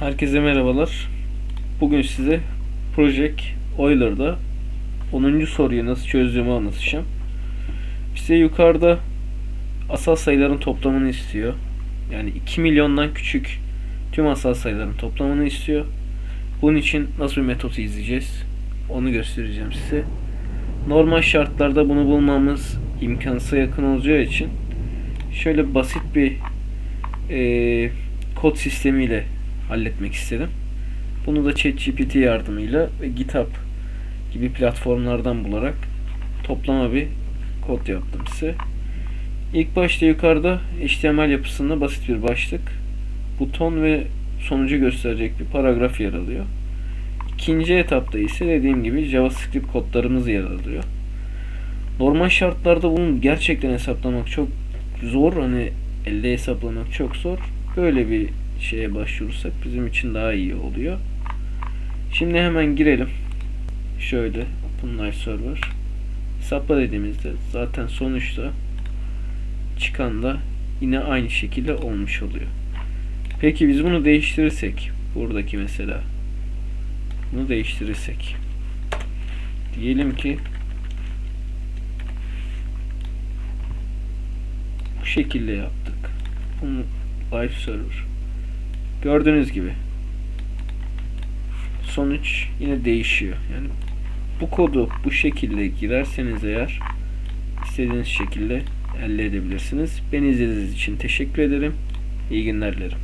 Herkese merhabalar. Bugün size Project Euler'da 10. soruyu nasıl çözdüğümü anlatacağım. Bize yukarıda asal sayıların toplamını istiyor. Yani 2 milyondan küçük tüm asal sayıların toplamını istiyor. Bunun için nasıl bir metodu izleyeceğiz? Onu göstereceğim size. Normal şartlarda bunu bulmamız imkansıza yakın olacağı için şöyle basit bir eee, kod sistemiyle halletmek istedim. Bunu da ChatGPT yardımıyla ve GitHub gibi platformlardan bularak toplama bir kod yaptım size. İlk başta yukarıda HTML yapısında basit bir başlık, buton ve sonucu gösterecek bir paragraf yer alıyor. İkinci etapta ise dediğim gibi JavaScript kodlarımız yer alıyor. Normal şartlarda bunu gerçekten hesaplamak çok zor. Hani elde hesaplamak çok zor. Böyle bir şeye başvurursak bizim için daha iyi oluyor. Şimdi hemen girelim. Şöyle Open Server. Hesapla dediğimizde zaten sonuçta çıkan da yine aynı şekilde olmuş oluyor. Peki biz bunu değiştirirsek buradaki mesela bunu değiştirirsek diyelim ki bu şekilde yaptık. Bunu live server. Gördüğünüz gibi sonuç yine değişiyor. Yani bu kodu bu şekilde girerseniz eğer istediğiniz şekilde elde edebilirsiniz. Beni izlediğiniz için teşekkür ederim. İyi günler dilerim.